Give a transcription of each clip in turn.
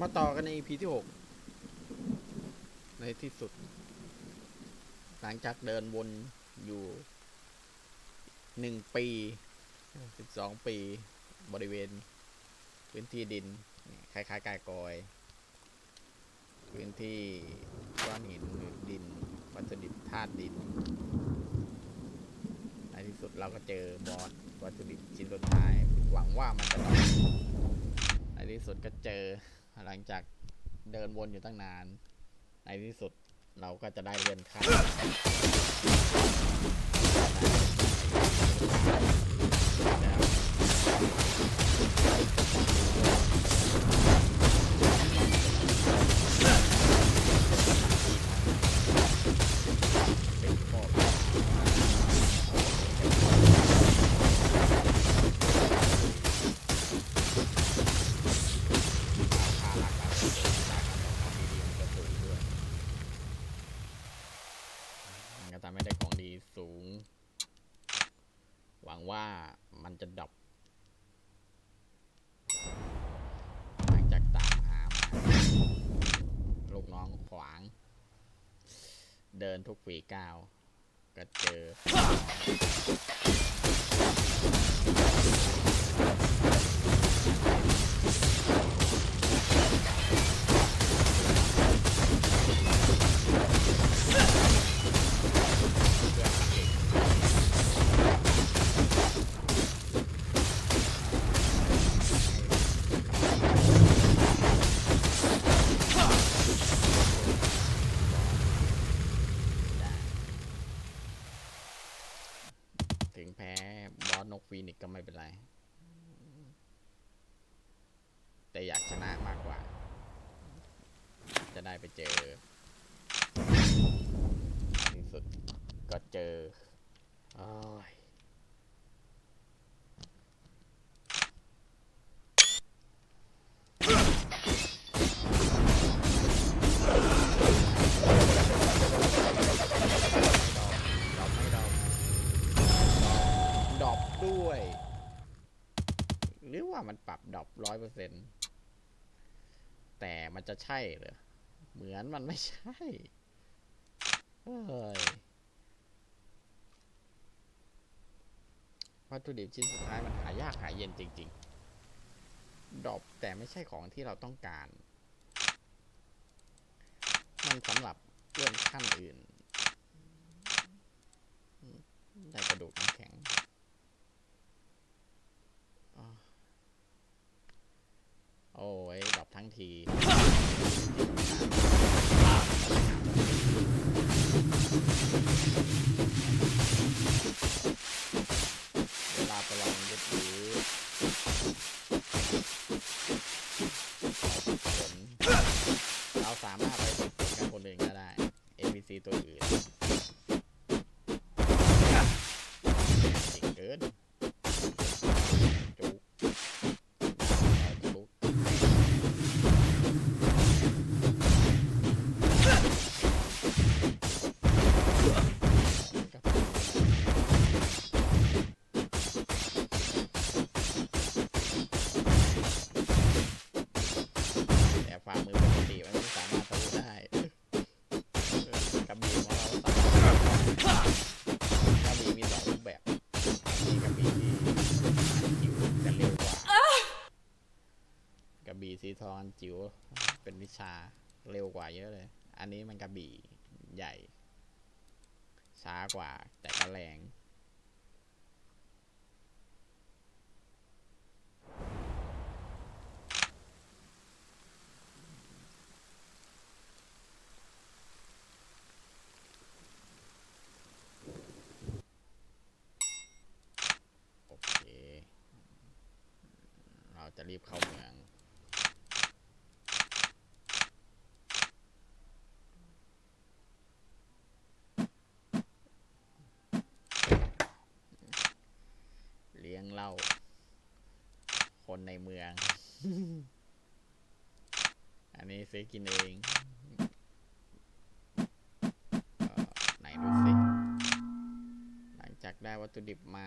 มาต่อกันใน EP ที่หกในที่สุด หลังจากเดินวนอยู่หนึ่งปีสิบสองปี บริเวณ พื้นที่ดิน คล้ายๆกายกอย พื้นที่ก้อนหินหรือดิน วัตถุธาตุดิน ในที่สุดเราก็เจอบอสวัตถุชิ้นสุดท้าย หวังว่ามันจะในที่สุดก็เจอ หลังจากเดินวนอยู่ตั้งนาน ในที่สุดเราก็จะได้เลื่อนขั้นเป็น ดินทุกฝีก้าว ก็เจอ แต่อยากชนะมากกว่า จะได้ไปเจอที่สุดก็เจอโอ้ยดอกไม่ดอกดอกด้วย หรือว่ามันปรับดอกร้อยเปอร์เซ็นต์ แต่มันจะใช่เหรอ เหมือนมันไม่ใช่เฮ้ยวัตถุดิบชิ้นสุดท้ายมันหายากหายเย็นจริง ๆ ดรอปแต่ไม่ใช่ของที่เราต้องการ มันสำหรับเลื่อนขั้นอื่น ได้กระดูกน้ำแข็งอโอ้ย ทั้งที บี่ที่จิ๋วแต่เร็วกว่ากระบี่สีทองจิ๋วเป็นวิชาเร็วกว่าเยอะเลย อันนี้มันกระบี่ใหญ่ ช้ากว่าแต่ก็แรง โอเค เรา จะรีบเข้าเมือง เลี้ยงเหล้าคนในเมือง อันนี้ซื้อกินเองไหนดูสิ หลังจากได้วัตถุดิบมา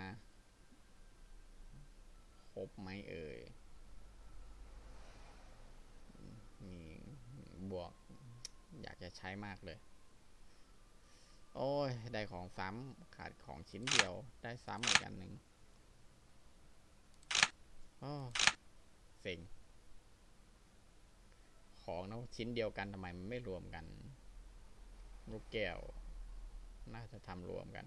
ครบไหมเอ่ย ม อยากจะใช้มากเลย โอ้ย ได้ของซ้ำขาดของชิ้นเดียว ได้ซ้ำอีกอันหนึ่งโอ้เซ็งของนะชิ้นเดียวกันทำไมมันไม่รวมกัน ลูกแก้ว น่าจะทำรวมกัน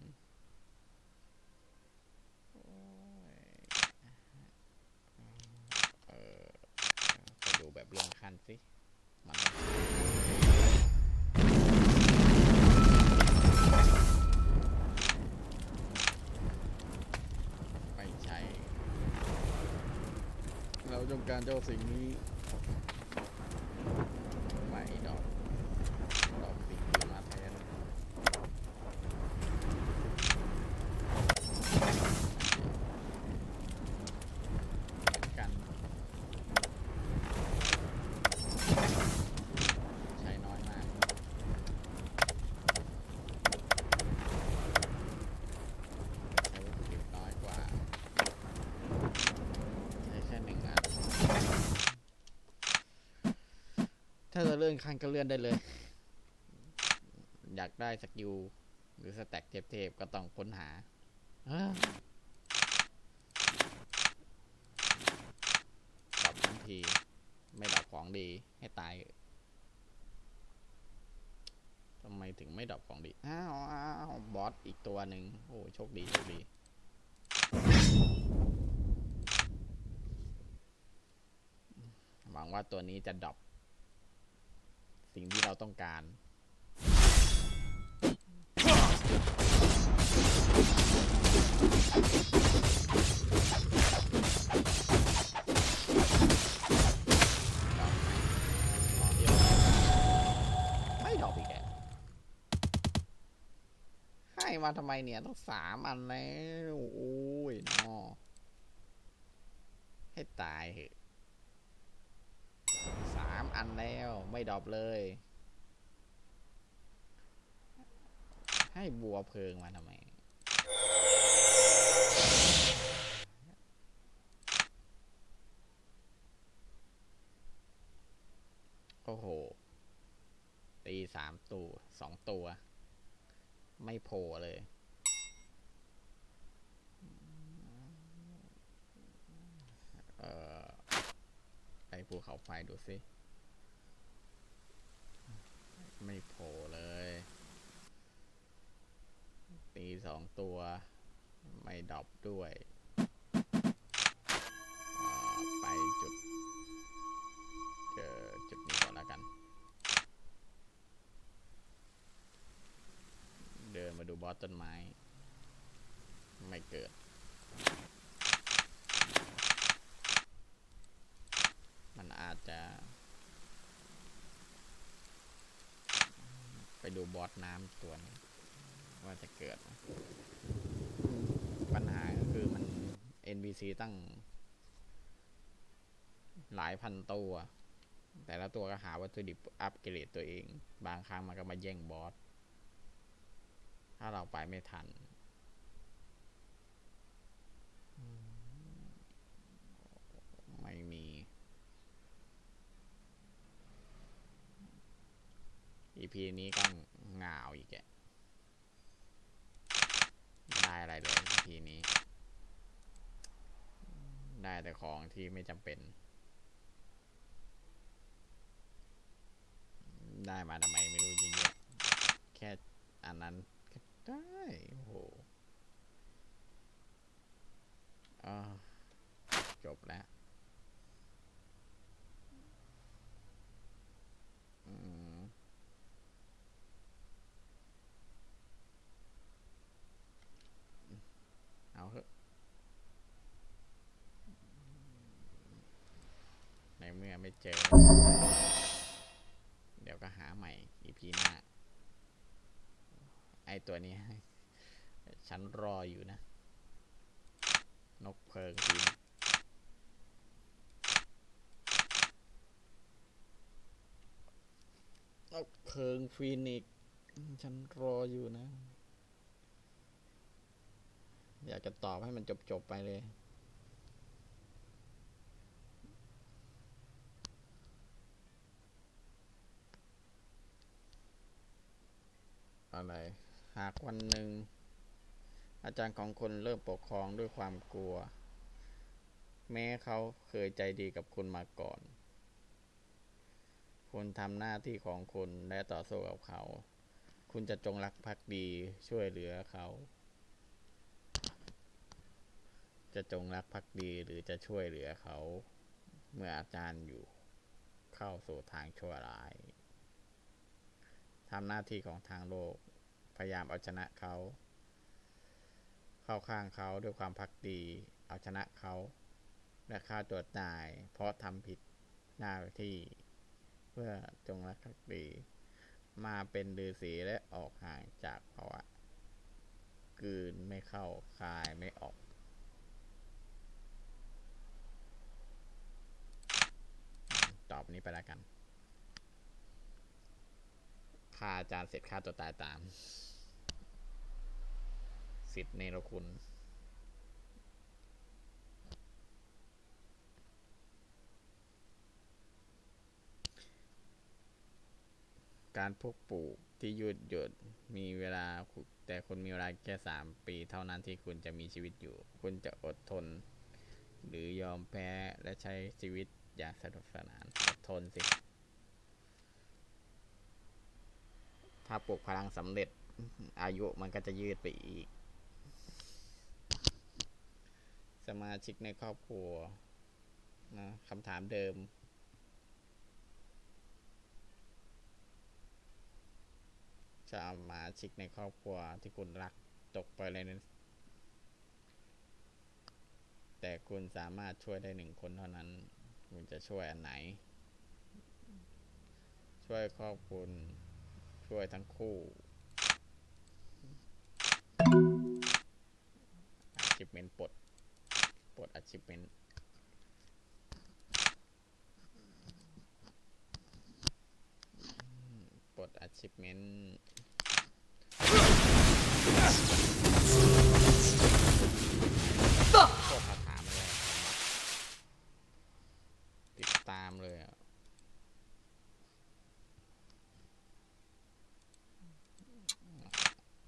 จ้าสิ่งนี้ ไม่ดอก ดอกสิ่งนี้มาแทน เหมือนกัน ใช้น้อยมาก ใช้วัตถุดิบน้อยกว่า ใช้แค่หนึ่งอัน ถ้า จะเลื่อนขั้นก็เลื่อนได้เลย อยากได้สกิลหรือสแต็กเทพๆก็ต้องค้นหาดรอปทั้งที ไม่ดรอปของดีให้ตายทำไมถึงไม่ดรอปของดี อ้าวอ้าวบอสอีกตัวหนึ่งโอ้โชคดีโชคดีหวังว่าตัวนี้จะดรอป สิ่งที่เราต้องการ ไม่ดอปอีกแล้วให้มาทำไมเนี่ยต้องสามอันแล้ว โอ้ยนอให้ตายเหอะ อันแล้ว ไม่ดรอปเลย ให้บัวเพลิงมาทำไม โอ้โห ตีสามตัวสองตัว ไม่โผล่เลยเออไปภูเขาไฟดูสิ ไม่โผล่เลย ตีสองตัว ไม่ดอปด้วย ไปจุด เจอจุดนี้ก่อนแล้วกัน เดินมาดูบอสต้นไม้ ไม่เกิด มันอาจจะ ไป ดูบอสน้ำตัวนี้ว่าจะเกิด ปัญหาก็คือมัน NPC ตั้ง หลายพันตัว แต่ละตัวก็หาวัตถุดิบอัปเกรดตัวเอง บางครั้งมันก็มาแย่งบอส ถ้าเราไปไม่ทัน ไม่มี EP นี้ก็เหงาอีกแกไม่ได้อะไรเลย EP นี้ ได้แต่ของที่ไม่จำเป็น ได้มาทำไมไม่รู้เยอะๆแค่อันนั้นก็ได้โอ้โหจบแล้ว อืมเอาเถอะ ในเมื่อ ไม่เจอ เดี๋ยวก็หาใหม่ EP หน้า ไอตัวนี้ ฉันรออยู่นะ นกเพลิงฟินนกเพลิงฟินิกฉันรออยู่นะ อยากจะตอบให้มันจบ ๆ ไปเลย อะไร หากวันหนึ่ง อาจารย์ของคุณเริ่มปกครองด้วยความกลัว แม้เขาเคยใจดีกับคุณมาก่อนคุณทำหน้าที่ของคุณและต่อสู้กับเขา คุณจะจงรักภักดีช่วยเหลือเขา จะจงรักภักดีหรือจะช่วยเหลือเขา เมื่ออาจารย์อยู่เข้าสู่ทางชั่วร้าย ทำหน้าที่ของทางโลก พยายามเอาชนะเขา เข้าข้างเขาด้วยความพักดี เอาชนะเขา และฆ่าตัวตาย เพราะทำผิดหน้าที่ เพื่อจงรักภักดี มาเป็นฤาษีและออกห่างจากภาวะกืนไม่เข้าคายไม่ออกตอบนี้ไปแล้วกัน ฆ่าอาจารย์เสร็จฆ่าตัวตายตาม สิทธิ์เนรคุณการพกปลูกที่ยืดหยุ่นมีเวลา แต่คุณมีเวลาแค่สามปี เท่านั้นที่คุณจะมีชีวิตอยู่ คุณจะอดทน หรือยอมแพ้และใช้ชีวิตอย่างสนุกสนานอดทนสิ ถ้าปลูกพลังสำเร็จอายุมันก็จะยืดไปอีก สมาชิกในครอบครัวนะคำถามเดิมสมาชิกในครอบครัวที่คุณรักตกไปเลยนั้นแต่คุณสามารถช่วยได้หนึ่งคนเท่านั้น คุณจะช่วยอันไหน ช่วยครอบคุณ ช่วยทั้งคู่อาชิเมนปลดปลดอาชิเมนปลดอาชิเมนคาถามันแรงติดตามเลยอะ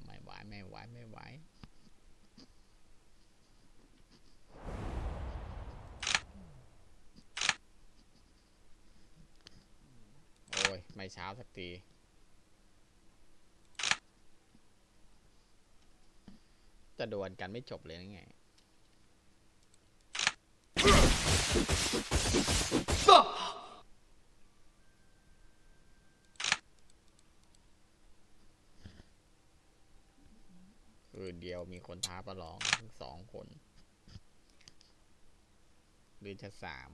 ไม่ไหวไม่ไหวไม่ไหว โอ้ย ไม่เช้าสักที จะดวลกันไม่จบเลยนะไงคือเดียวมีคนท้าประลองทั้งสองคน หรือจะสาม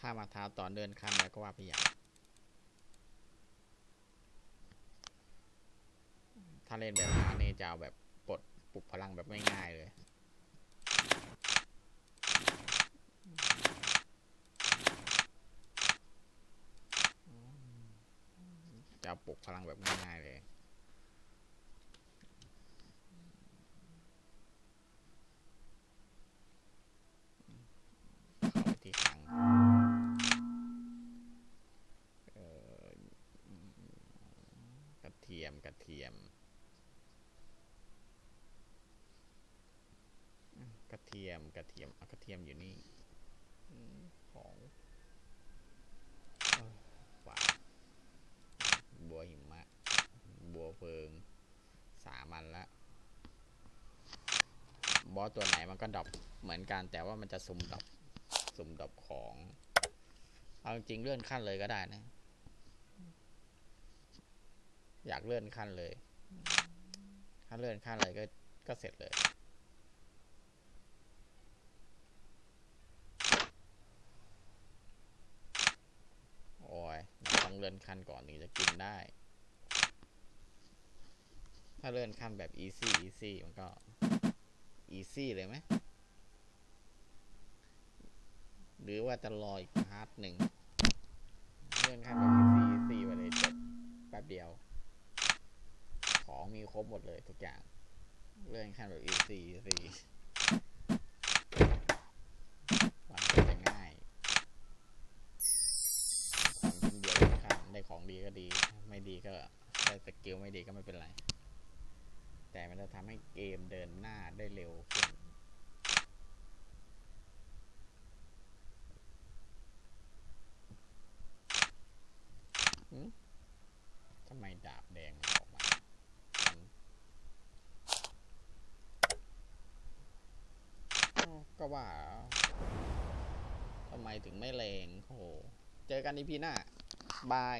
ถ้ามาท้าตอนเดินข้ามแล้วก็ว่าไปอย่างถ้าเล่นแบบนี้นี่จะเอาแบบปลดปลุกพลังแบบง่ายๆเลยจะเอาปลุกพลังแบบง่ายๆเลย มกระเทียมอืมกระเทียม กระเทียมเอากระเทียมอยู่นี่อืมของเอ้ยว้าวบัวหิมะ บัวเพลิง สามันละ บอสตัวไหนมันก็ดรอปเหมือนกันแต่ว่ามันจะสุ่มดรอปสุ่มดรอปของ เอาจริงๆเลื่อนขั้นเลยก็ได้นะ อยากเลื่อนขั้นเลย ถ้าเลื่อนขั้นเลยก็ก็เสร็จเลย โอ้ยต้องเลื่อนขั้นก่อนถึงจะกินได้ ถ้าเลื่อนขั้นแบบ easy easy มันก็ easy เลยไหม หรือว่าจะรออีกพาร์ทหนึ่ง เลื่อนขั้นแบบ easy easy ไปเลยจบแป๊บเดียว ของมีครบหมดเลยทุกอย่าง เรื่องขั้นแบบ EC EC มันก็จะง่ายของชิ้นเดียวข้ามได้ของดีก็ดี ไม่ดีก็ได้สกิลไม่ดีก็ไม่เป็นไร แต่มันจะทำให้เกมเดินหน้าได้เร็วขึ้น ว่าทำไมถึงไม่แรงโหเจอกันอีพีหน้า บาย